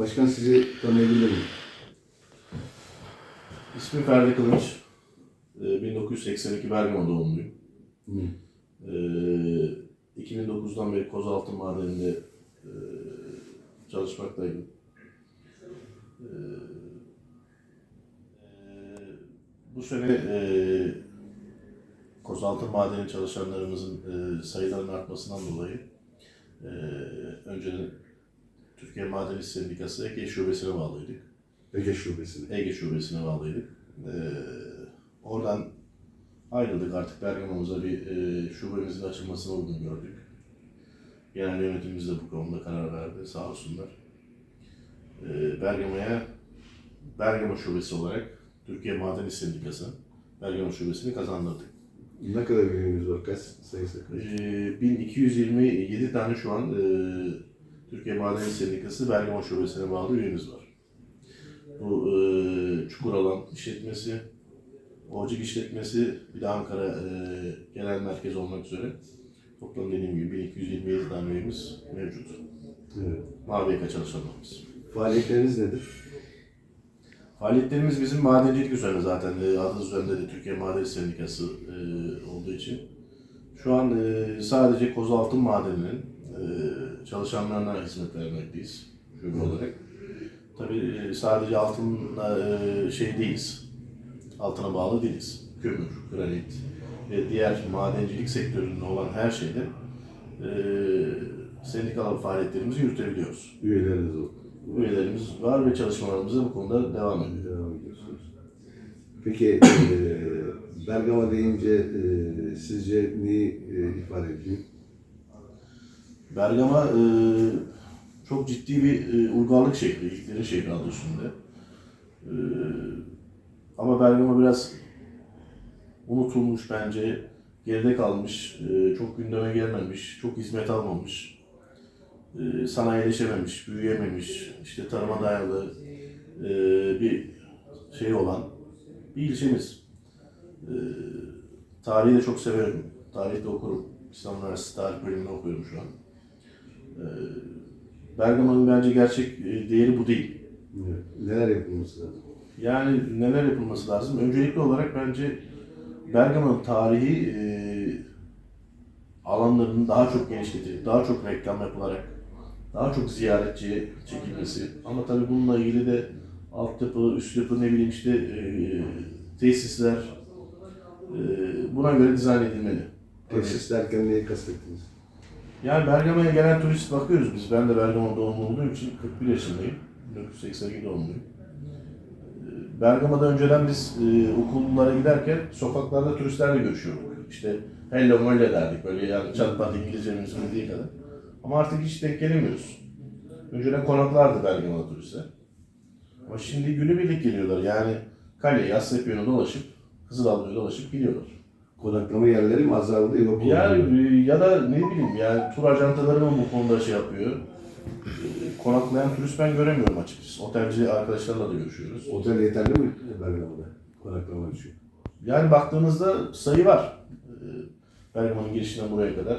Başkan sizi tanıyabilir miyim? İsmim Ferdi Kılıç. Ee, 1982 Bergama doğumluyum. Hı. Ee, 2009'dan beri Kozaltı Madeni'nde e, çalışmaktayım. Ee, e, bu sene e, Kozaltı Madeni çalışanlarımızın e, sayılarının artmasından dolayı e, önceden Türkiye Madeni Sendikası Ege Şubesi'ne bağlıydık. Ege Şubesi'ne. Ege Şubesi'ne bağlıydık. Ee, oradan ayrıldık artık Bergama'mıza bir e, şubemizin açılmasını uygun gördük. Genel yönetimimiz de bu konuda karar verdi sağ olsunlar. Ee, Bergama'ya Bergama Şubesi olarak Türkiye Madeni Sendikası Bergama Şubesi'ni kazandırdık. Ne kadar üyemiz var? Kaç sayısı kaç? Ee, 1227 tane şu an e, Türkiye Madeni Sendikası Bergama Şubesi'ne bağlı üyemiz var. Bu e, Çukuralan işletmesi, Ocak işletmesi, bir de Ankara e, genel merkez olmak üzere toplam dediğim gibi 1227 tane üyemiz mevcut. Evet. Mavi yaka çalışanlarımız. Faaliyetleriniz nedir? Faaliyetlerimiz bizim madencilik üzerine zaten e, adı üzerinde de Türkiye Madeni Sendikası e, olduğu için. Şu an e, sadece Kozaltın Madeni'nin çalışanlarına hizmet vermekteyiz şube olarak. Tabii e, sadece altınla e, şey değiliz, altına bağlı değiliz. Kömür, granit ve diğer madencilik sektöründe olan her şeyde e, sendikal faaliyetlerimizi yürütebiliyoruz. Üyeleriniz oldu. Üyelerimiz var ve çalışmalarımıza bu konuda devam ediyor. Devam ediyorsunuz. Peki Bergama deyince sizce neyi ifade ediyor? Bergama e, çok ciddi bir e, uygarlık şehri, ilklerin şehri adı üstünde. E, ama Bergama biraz unutulmuş bence, geride kalmış, e, çok gündeme gelmemiş, çok hizmet almamış, e, sanayileşememiş, büyüyememiş, işte tarıma dayalı e, bir şey olan bir ilçemiz. E, tarihi de çok severim, tarih de okurum. İstanbul Üniversitesi Tarih bölümünü okuyorum şu an. Bergama'nın bence gerçek e, değeri bu değil. Evet. Neler yapılması lazım? Yani neler yapılması lazım? Öncelikli olarak bence Bergama'nın tarihi e, alanlarının daha çok genişletilip, daha çok reklam yapılarak, daha çok ziyaretçiye çekilmesi. Ama tabii bununla ilgili de altyapı, üst yapı, ne bileyim işte e, tesisler e, buna göre dizayn edilmeli. Tesis derken neyi kastettiniz? Yani Bergama'ya gelen turist bakıyoruz biz. Ben de Bergama doğumlu olduğum için 41 yaşındayım. 1982 doğumluyum. Ee, Bergama'da önceden biz e, okullara giderken sokaklarda turistlerle görüşüyorduk. İşte hello mölle derdik böyle yani çat pat İngilizcemiz bildiği kadar. Ama artık hiç denk gelemiyoruz. Önceden konaklardı Bergama'da turistler. Ama şimdi günübirlik geliyorlar yani Kale'yi, Aslepiyon'u dolaşıp, Kızılaltı'yı dolaşıp gidiyorlar. Konaklama yerleri mi azaldı yok oldu? Yani e, ya da ne bileyim yani tur ajantaları mı bu konuda şey yapıyor? E, Konaklayan turist ben göremiyorum açıkçası. Otelci arkadaşlarla da görüşüyoruz. Otel yeterli mi Bergama'da? Konaklama için. Yani baktığınızda sayı var. E, Bergama'nın girişinden buraya kadar.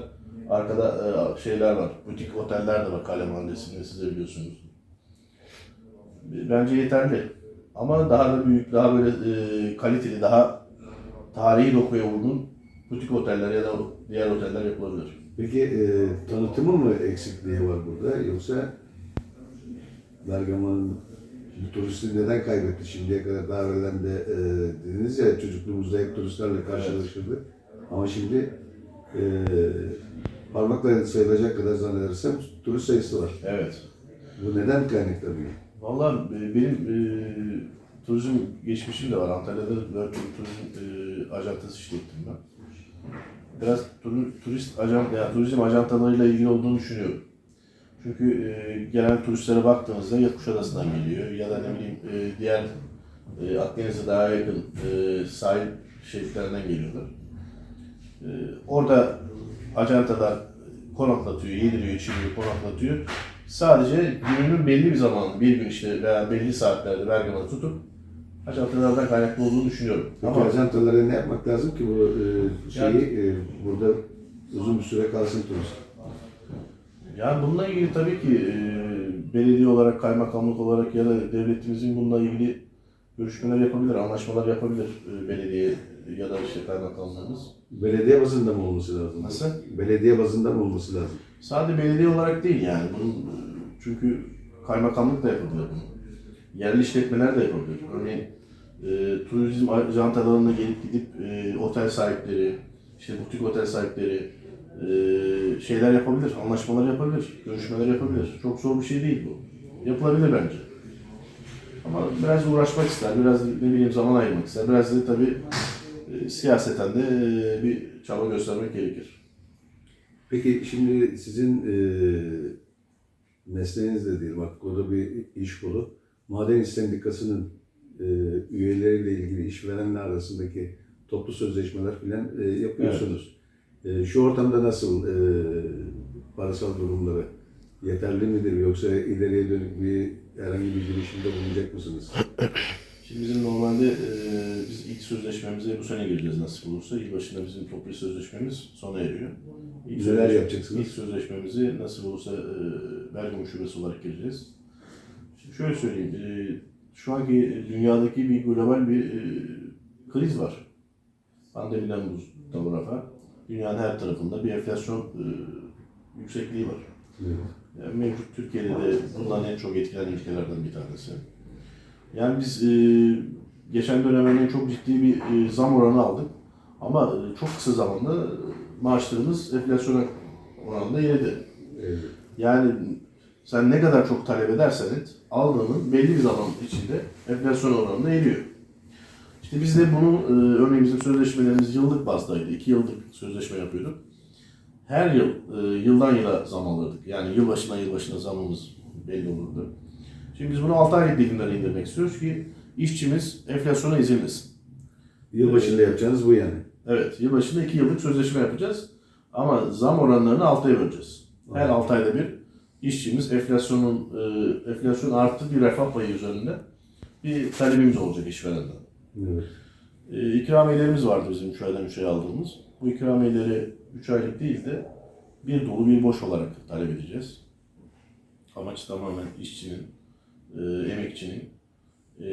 Arkada e, şeyler var. Butik oteller de var Kale Mahallesi'nde siz de biliyorsunuz. E, Bence yeterli. Ama daha da büyük, daha böyle e, kaliteli, daha tarihi dokuya uygun butik oteller ya da diğer oteller yapılabilir. Peki e, tanıtımı mı eksikliği var burada yoksa Bergama'nın turisti neden kaybetti şimdiye kadar daha evvelden de e, dediniz ya çocukluğumuzda hep turistlerle karşılaşırdık ama şimdi e, parmakla sayılacak kadar zannedersem turist sayısı var. Evet. Bu neden kaynaklanıyor? Valla e, benim e, turizm geçmişim de var. Antalya'da World Turizm e, ajantası işlettim ben. Biraz tur- turist ajan, ya turizm ajantalarıyla ilgili olduğunu düşünüyorum. Çünkü e, gelen turistlere baktığınızda ya Kuşadası'ndan geliyor ya da ne bileyim e, diğer e, Akdeniz'e daha yakın e, sahil şeritlerinden geliyorlar. E, orada ajantalar konaklatıyor, yediriyor, içiriyor, konaklatıyor. Sadece gününün belli bir zamanı, bir gün işte veya belli saatlerde Bergama'da tutup ajantalardan kaynaklı olduğunu düşünüyorum. Peki Ama ajantalara ne yapmak lazım ki bu e, şeyi e, burada uzun bir süre kalsın turist? Yani bununla ilgili tabii ki e, belediye olarak, kaymakamlık olarak ya da devletimizin bununla ilgili görüşmeler yapabilir, anlaşmalar yapabilir e, belediye ya da işte kaymakamlığımız. Belediye bazında mı olması lazım? Nasıl? Belediye bazında mı olması lazım? Sadece belediye olarak değil yani. Bunun, e, çünkü kaymakamlık da yapabilir bunu. Yerli işletmeler de yapabilir. Örneğin e, turizm ajantalarına gelip gidip e, otel sahipleri, işte butik otel sahipleri e, şeyler yapabilir, anlaşmalar yapabilir, görüşmeler yapabilir. Çok zor bir şey değil bu. Yapılabilir bence. Ama biraz uğraşmak ister, biraz ne bileyim zaman ayırmak ister. Biraz da tabii e, siyaseten de e, bir çaba göstermek gerekir. Peki şimdi sizin e, mesleğiniz de değil, bak o da bir iş kolu. Maden İş Sendikası'nın e, üyeleriyle ilgili işverenler arasındaki toplu sözleşmeler filan e, yapıyorsunuz. E, şu ortamda nasıl e, parasal durumları yeterli midir yoksa ileriye dönük bir herhangi bir girişimde bulunacak mısınız? Şimdi bizim normalde e, biz ilk sözleşmemize bu sene gireceğiz nasip olursa. Yılbaşında bizim toplu sözleşmemiz sona eriyor. İlk Neler yapacaksınız? İlk sözleşmemizi nasip olursa e, Bergama Şubesi olarak gireceğiz. Şimdi şöyle söyleyeyim. E, şu anki dünyadaki bir global bir e, kriz var. Pandemiden bu tarafa. Dünyanın her tarafında bir enflasyon e, yüksekliği var. Evet. Yani mevcut Türkiye'de de bundan en çok etkilenen ülkelerden bir tanesi. Yani biz e, geçen dönemden çok ciddi bir e, zam oranı aldık. Ama e, çok kısa zamanda maaşlarımız enflasyona oranında eridi. Evet. Yani sen ne kadar çok talep edersen et, aldığının belli bir zaman içinde enflasyon oranında eriyor. İşte biz de bunu, e, örneğin bizim sözleşmelerimiz yıllık bazdaydı. iki yıllık sözleşme yapıyorduk. Her yıl, e, yıldan yıla zam alırdık. Yani yılbaşına yılbaşına zamımız belli olurdu. Şimdi biz bunu 6 aylık dilimlere indirmek istiyoruz ki işçimiz enflasyona ezilmesin. Yılbaşında yapacağınız bu yani. Evet, yılbaşında 2 yıllık sözleşme yapacağız. Ama zam oranlarını 6'ya böleceğiz. Her 6 ayda bir işçimiz enflasyonun e, enflasyon arttı bir refah payı üzerinde bir talebimiz olacak işverenden. Evet. E, ikramiyelerimiz vardı bizim 3 aydan 3 ay aldığımız. Bu ikramiyeleri 3 aylık değil de bir dolu bir boş olarak talep edeceğiz. Amaç tamamen işçinin, e, emekçinin e,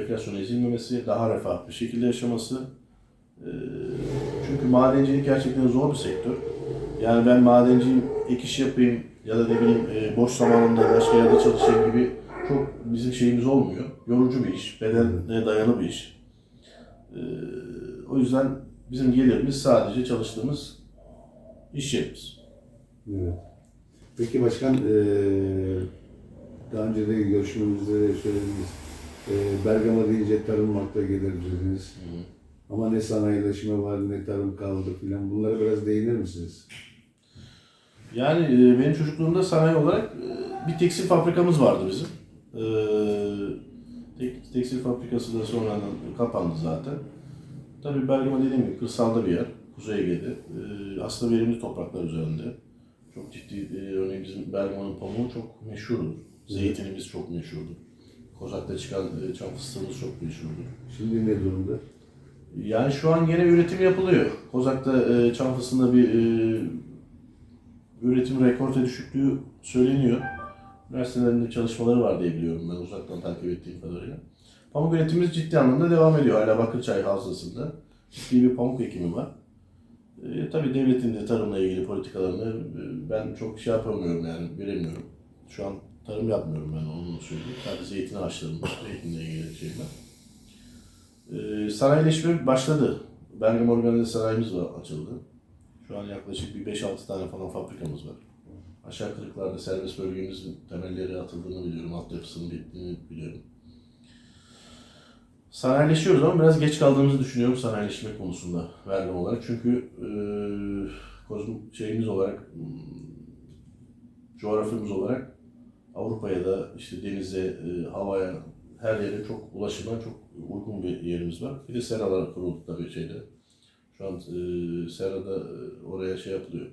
enflasyona ezilmemesi, daha refah bir şekilde yaşaması. E, çünkü madencilik gerçekten zor bir sektör. Yani ben madenciyim, ek iş yapayım ya da ne bileyim e, boş zamanımda başka yerde çalışayım gibi çok bizim şeyimiz olmuyor. Yorucu bir iş, bedene dayalı bir iş. E, o yüzden bizim gelirimiz sadece çalıştığımız iş yerimiz. Evet. Peki başkan, eee daha önce de görüşmemizde de söylediniz. Eee Bergama deyince tarım akla gelir dediniz. Ama ne sanayileşme var ne tarım kaldı filan. Bunlara biraz değinir misiniz? Yani e, benim çocukluğumda sanayi olarak e, bir tekstil fabrikamız vardı bizim. E, tek- tekstil fabrikası da sonradan kapandı zaten. Tabii Bergama dediğim gibi kırsalda bir yer. Kuzey Ege'de. E, aslında verimli topraklar üzerinde. Çok ciddi, e, örneğin bizim Bergama'nın pamuğu çok meşhurdur. Zeytinimiz çok meşhurdur. Kozak'ta çıkan e, çam fıstığımız çok meşhurdur. Şimdi ne durumda? Yani şu an gene üretim yapılıyor. Kozak'ta e, çam fıstığında bir e, üretim rekorte düşüktüğü söyleniyor. Üniversitelerinde çalışmaları var diye biliyorum ben uzaktan takip ettiğim kadarıyla. Pamuk üretimimiz ciddi anlamda devam ediyor. Hala Bakırçay Havzası'nda ciddi bir pamuk ekimi var. E, tabii devletin de tarımla ilgili politikalarını e, ben çok şey yapamıyorum yani bilemiyorum. Şu an tarım yapmıyorum ben onu söyleyeyim. Sadece zeytin ağaçlarım var, zeytinle ilgili şeyler. Ee, sanayileşme başladı. Bergama Organize Sanayimiz var, açıldı. Şu an yaklaşık bir 5-6 tane falan fabrikamız var. Aşağı kırıklarda serbest bölgemizin temelleri atıldığını biliyorum, altyapısının bittiğini biliyorum. Sanayileşiyoruz ama biraz geç kaldığımızı düşünüyorum sanayileşme konusunda Bergama olarak. Çünkü e, kozm- şeyimiz olarak, hmm, coğrafyamız olarak Avrupa'ya da işte denize, e, havaya, her yere çok ulaşıma çok uygun bir yerimiz var. Bir de seralar kuruldu tabii şeyde. Şu an e, serada e, oraya şey yapılıyor.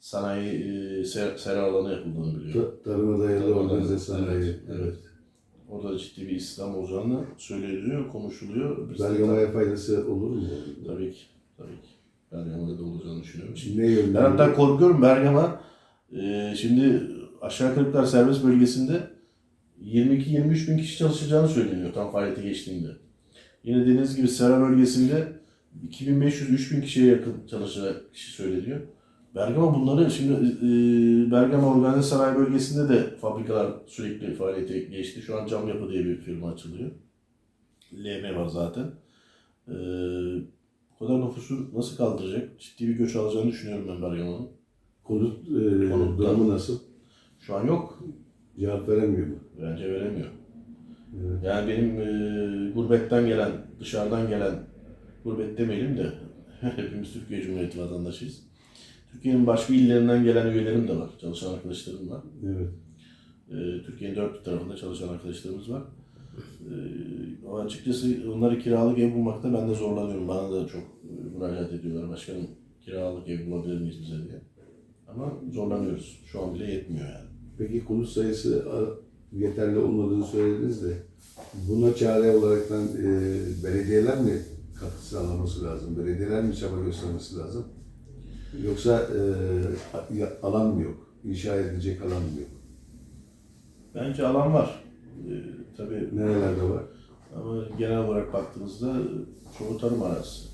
Sanayi e, ser, sera alanı yapıldığını biliyorum. Ta- Tarıma dayalı organize sanayi. evet, evet. Orada ciddi bir İslam olacağını söyleniyor, konuşuluyor. Biz Bergama'ya faydası olur mu? tabii ki, tabii ki. Bergama'da da olacağını düşünüyorum. Şimdi Ne yönde? ben hatta korkuyorum Bergama Ee, şimdi aşağı Kırıklar serbest bölgesinde 22-23 bin kişi çalışacağını söyleniyor tam faaliyete geçtiğinde. Yine dediğiniz gibi Sera bölgesinde 2500-3000 kişiye yakın çalışacak kişi söyleniyor. Bergama bunları şimdi e, Bergama Organize Sanayi bölgesinde de fabrikalar sürekli faaliyete geçti. Şu an Cam Yapı diye bir firma açılıyor. LM var zaten. E, bu kadar nüfusu nasıl kaldıracak? Ciddi bir göç alacağını düşünüyorum ben Bergama'nın. Konut e, durumu nasıl? Şu an yok. Cevap veremiyor mu? Bence veremiyor. Evet. Yani benim e, gurbetten gelen, dışarıdan gelen, gurbet demeyelim de hepimiz Türkiye Cumhuriyeti vatandaşıyız. Türkiye'nin başka illerinden gelen üyelerim de var, çalışan arkadaşlarım var. Evet. E, Türkiye'nin dört tarafında çalışan arkadaşlarımız var. E, ama açıkçası onları kiralık ev bulmakta ben de zorlanıyorum. Bana da çok e, müracaat ediyorlar. Başkanım kiralık ev bulabilir miyiz bize diye. Ama zorlanıyoruz. Şu an bile yetmiyor yani. Peki konut sayısı yeterli olmadığını söylediniz de buna çare olaraktan e, belediyeler mi katkı sağlaması lazım? Belediyeler mi çaba göstermesi lazım? Yoksa e, alan mı yok? İnşa edilecek alan mı yok? Bence alan var. E, tabii Nerelerde var? Ama genel olarak baktığımızda çoğu tarım arazisi.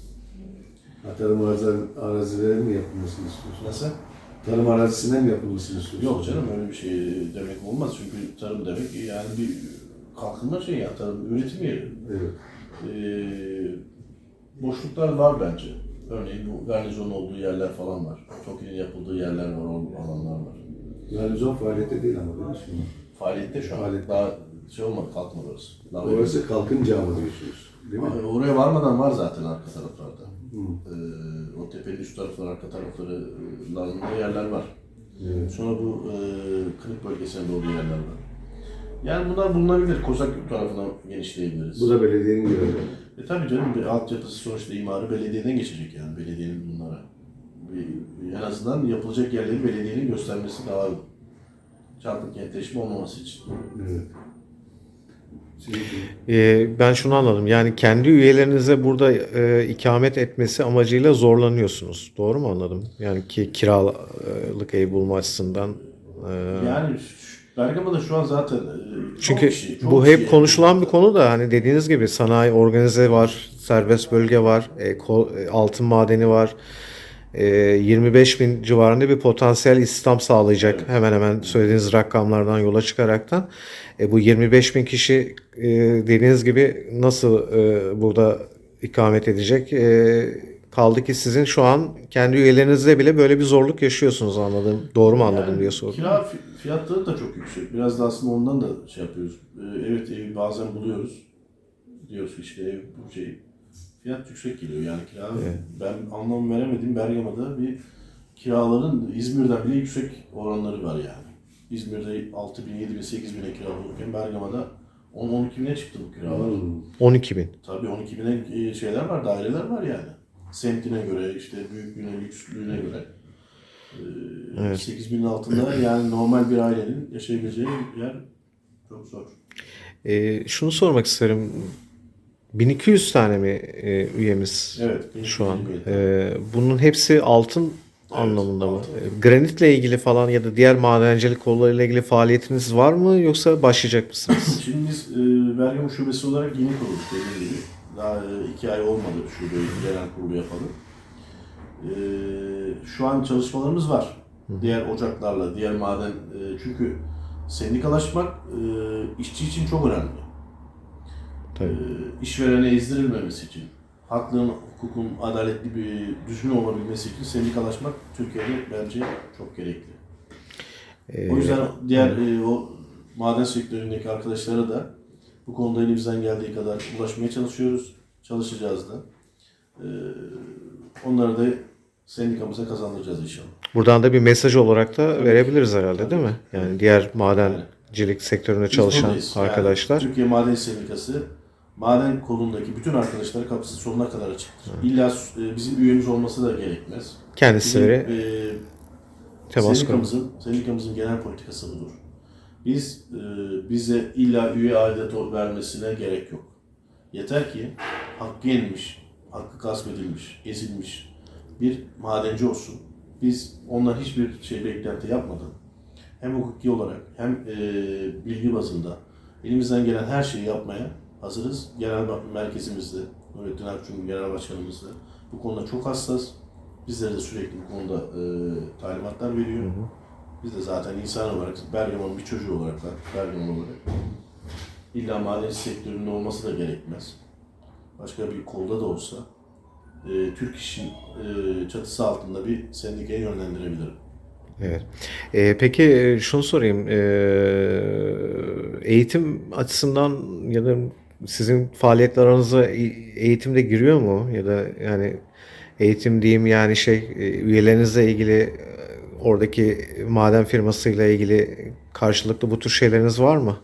Ha, Tarım arazi- mi yapılmasını istiyorsunuz? Nasıl? Tarım arazisine mi yapılmasını istiyorsunuz? Yok canım öyle bir şey demek olmaz. Çünkü tarım demek yani bir kalkınma şey ya tarım üretim yeri. Evet. Ee, boşluklar var bence. Örneğin bu garnizonun olduğu yerler falan var. TOKİ'nin yapıldığı yerler var, alanlar var. Garnizon faaliyette değil ama değil mi şimdi? Faaliyette şu an. Faaliyette. Daha şey olmadı, kalkmadı orası. Daha Orası kalkınca mı diyorsunuz? Değil mi? Ee, Oraya varmadan var zaten arka taraflarda. Hı. Ee, o tepenin üst tarafları, arka taraflarında yerler var. Evet. Sonra bu e, kırık bölgesinde olduğu yerler var. Yani bunlar bulunabilir. Kozak tarafına genişleyebiliriz. Bu da belediyenin görevi. E tabii canım bir altyapısı sonuçta imarı belediyeden geçecek yani. Belediyenin bunlara. Bir, en azından yapılacak yerleri belediyenin göstermesi daha uygun. Çarpık kentleşme olmaması için. Evet. Ee, ben şunu anladım. Yani kendi üyelerinize burada e, ikamet etmesi amacıyla zorlanıyorsunuz. Doğru mu anladım? Yani ki kiralık ev bulma açısından. e, Yani şu- Bergama'da şu an zaten e, çok çünkü kişi, çok bu kişi- hep konuşulan bir konu da hani dediğiniz gibi sanayi organize var, serbest bölge var, e, ko- e, altın madeni var. E, 25 bin civarında bir potansiyel istihdam sağlayacak hemen hemen söylediğiniz rakamlardan yola çıkaraktan. E, bu 25 bin kişi e, dediğiniz gibi nasıl e, burada ikamet edecek? E, kaldı ki sizin şu an kendi üyelerinizde bile böyle bir zorluk yaşıyorsunuz anladım. Doğru mu anladım Yani diye sordum. Kira fi- fiyatları da çok yüksek. Biraz da aslında ondan da şey yapıyoruz. Ee, Evet evi bazen buluyoruz. Diyoruz ki işte ev bu şey. Fiyat yüksek geliyor yani kira. Ben anlam veremedim. Bergama'da bir kiraların İzmir'den bile yüksek oranları var yani. İzmir'de 6 bin, 7 bin, 8 bine kira bulurken Bergama'da 10-12 bine çıktı bu kiralar. Hmm. 12 bin. Tabii 12 bine e, şeyler var, daireler var yani. Semtine göre, işte büyüklüğüne, lükslüğüne göre. Ee, Evet. 8 binin altında yani normal bir ailenin yaşayabileceği yer çok zor. E, şunu sormak isterim. 1200 tane mi e, üyemiz Evet. şu an? E, bunun hepsi altın anlamında mı? altın. E, Granitle ilgili falan ya da diğer madencilik kollarıyla ilgili faaliyetiniz var mı yoksa başlayacak mısınız? Şimdi biz e, Bergama Şubesi olarak yeni kurulduk dediğim gibi. Daha e, iki ay olmadı şubeyi genel kurulu yapalım. E, şu an çalışmalarımız var. Diğer ocaklarla, diğer maden. e, çünkü sendikalaşmak e, işçi için çok önemli. Tabii. e, işverene ezdirilmemesi için, haklığın, hukukun adaletli bir düzgün olabilmesi için sendikalaşmak Türkiye'de bence çok gerekli. E, O yüzden diğer e, o maden sektöründeki arkadaşlara da bu konuda elimizden geldiği kadar ulaşmaya çalışıyoruz. Çalışacağız da. E, onları da sendikamıza kazandıracağız inşallah. Buradan da bir mesaj olarak da verebiliriz herhalde değil mi? Yani diğer madencilik sektöründe Biz çalışan buradayız. Yani arkadaşlar. Türkiye Maden Sendikası maden kolundaki bütün arkadaşlara kapısı sonuna kadar açıktır. İlla e, bizim üyemiz olması da gerekmez. Bizim, Kendisileri e, temas sendikamızın, sendikamızın genel politikası budur. Biz e, bize illa üye aidatı vermesine gerek yok. Yeter ki hakkı yenilmiş, hakkı gasp edilmiş, ezilmiş bir madenci olsun. Biz ondan hiçbir şey beklenti yapmadan hem hukuki olarak hem e, bilgi bazında elimizden gelen her şeyi yapmaya hazırız. Genel merkezimizde, Nurettin Akçum Genel Başkanımız da bu konuda çok hassas. Bizlere de sürekli bu konuda e, talimatlar veriyor. Biz de zaten insan olarak, Bergama'nın bir çocuğu olarak da, Bergama olarak illa maden sektöründe olması da gerekmez. Başka bir kolda da olsa e, Türk İş'in e, çatısı altında bir sendikaya yönlendirebilirim. Evet. Ee, peki e, şunu sorayım. Ee, eğitim açısından ya da sizin faaliyetlerinize eğitimde giriyor mu? Ya da yani eğitim diyeyim yani şey e, üyelerinizle ilgili e, oradaki maden firmasıyla ilgili karşılıklı bu tür şeyleriniz var mı?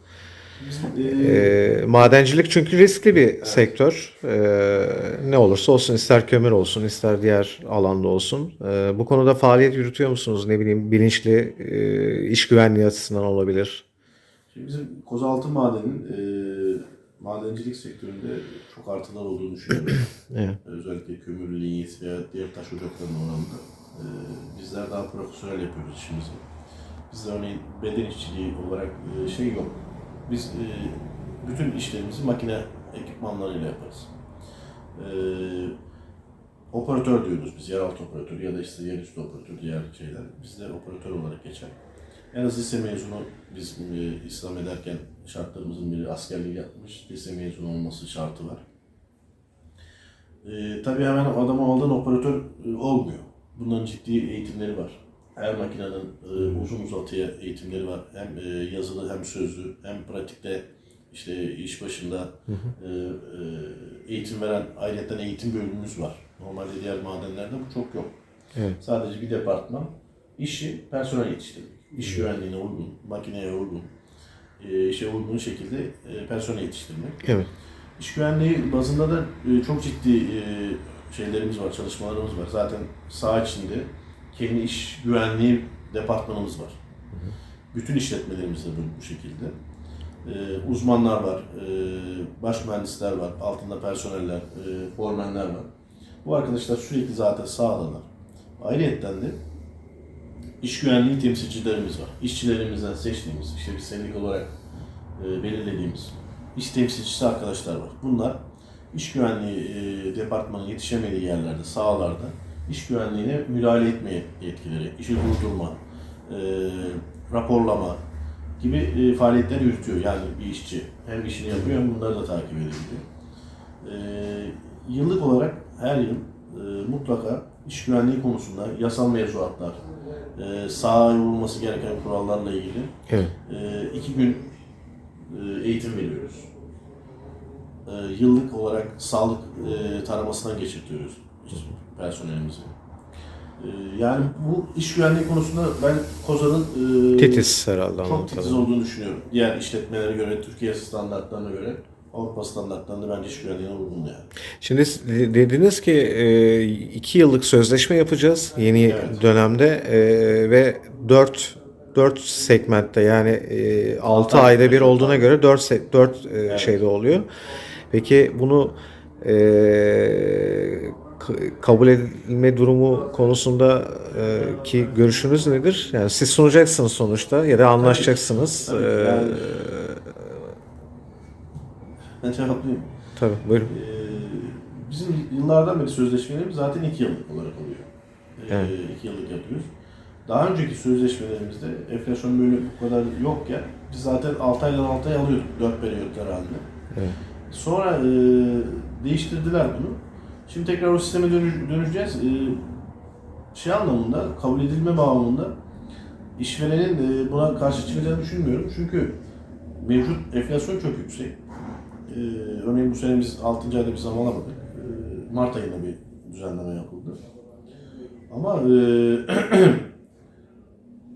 E, madencilik çünkü riskli bir sektör. Ee, ne olursa olsun ister kömür olsun ister diğer alanda olsun. Ee, bu konuda faaliyet yürütüyor musunuz? Ne bileyim bilinçli e, iş güvenliği açısından olabilir. Şimdi bizim Kozaltı Maden'in e, madencilik sektöründe çok artılar olduğunu düşünüyorum. Evet. Özellikle kömür, linyit veya diğer taş ocaklarının oranında. E, bizler daha profesyonel yapıyoruz işimizi. Bizde örneğin beden işçiliği olarak e, şey yok. Biz e, bütün işlerimizi makine ekipmanlarıyla yaparız. E, operatör diyoruz biz, yeraltı operatörü ya da işte yerüstü operatör diğer şeyler. Bizde operatör olarak geçer. En az lise mezunu biz e, İslam ederken şartlarımızın biri askerlik yapmış, lise mezunu olması şartı var. E, tabii hemen adamı aldığın operatör e, olmuyor. Bunların ciddi eğitimleri var. Her makinenin e, uzun uzatıya eğitimleri var. Hem e, yazılı hem sözlü hem pratikte işte iş başında e, e, eğitim veren ayrıca eğitim bölümümüz var. Normalde diğer madenlerde bu çok yok. Evet. Sadece bir departman işi personel yetiştirmek. İş güvenliğine uygun, makineye uygun, e, işe uygun şekilde e, personel yetiştirmek. Evet. İş güvenliği bazında da e, çok ciddi e, şeylerimiz var, çalışmalarımız var. Zaten saha içinde kendi iş güvenliği departmanımız var. Bütün işletmelerimizde bu, bu şekilde. E, uzmanlar var, e, baş mühendisler var, altında personeller, e, formenler var. Bu arkadaşlar sürekli zaten sahadalar. Ayrıyeten de iş güvenliği temsilcilerimiz var. İşçilerimizden seçtiğimiz, işte bir sendik olarak e, belirlediğimiz iş temsilcisi arkadaşlar var. Bunlar iş güvenliği e, departmanı yetişemediği yerlerde, sahalarda iş güvenliğine müdahale etmeye yetkileri, işi durdurma, e, raporlama gibi e, faaliyetler yürütüyor yani bir işçi. Hem işini yapıyor hem bunları da takip edebiliyor. E, yıllık olarak her yıl e, mutlaka iş güvenliği konusunda yasal mevzuatlar, e, sahaya uyulması gereken kurallarla ilgili Evet. e, iki gün e, eğitim veriyoruz. E, yıllık olarak sağlık e, taramasından geçirtiyoruz personelimizi. E, yani bu iş güvenliği konusunda ben Kozan'ın e, Titiz herhalde çok titiz olduğunu düşünüyorum. Diğer işletmelere göre, Türkiye standartlarına göre, Avrupa standartlarında bence iş güvenliğine uygun yani. Şimdi dediniz ki e, iki yıllık sözleşme yapacağız yeni Evet. dönemde e, ve dört dört segmentte yani e, 6 Altı ayda bir olduğuna göre 4 4 şeyde oluyor. Peki bunu e, kabul edilme durumu konusunda e, ki görüşünüz nedir? Yani siz sunacaksınız sonuçta ya da anlaşacaksınız. Tabii Ben cevaplayayım. tabii buyurun. Ee, bizim yıllardan beri sözleşmelerimiz zaten iki yıllık olarak oluyor. Ee, Evet. iki yıllık yapıyoruz. Daha önceki sözleşmelerimizde enflasyon böyle bu kadar yokken biz zaten 6 aydan 6 ay alıyorduk 4 periyotlar halinde. Evet. Sonra e, değiştirdiler bunu. Şimdi tekrar o sisteme dönü- döneceğiz. E, şey anlamında, kabul edilme bağlamında işverenin e, buna karşı çıkacağını düşünmüyorum. Çünkü mevcut enflasyon çok yüksek. E, örneğin bu sene biz 6. ayda bir zam alamadık. E, Mart ayında bir düzenleme yapıldı. Ama e,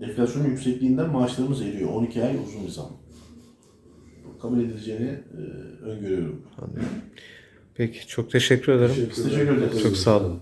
enflasyonun yüksekliğinden maaşlarımız eriyor. 12 ay uzun bir zam. Kabul edileceğini e, öngörüyorum. Peki çok teşekkür ederim. Teşekkür ederiz. Çok sağ olun.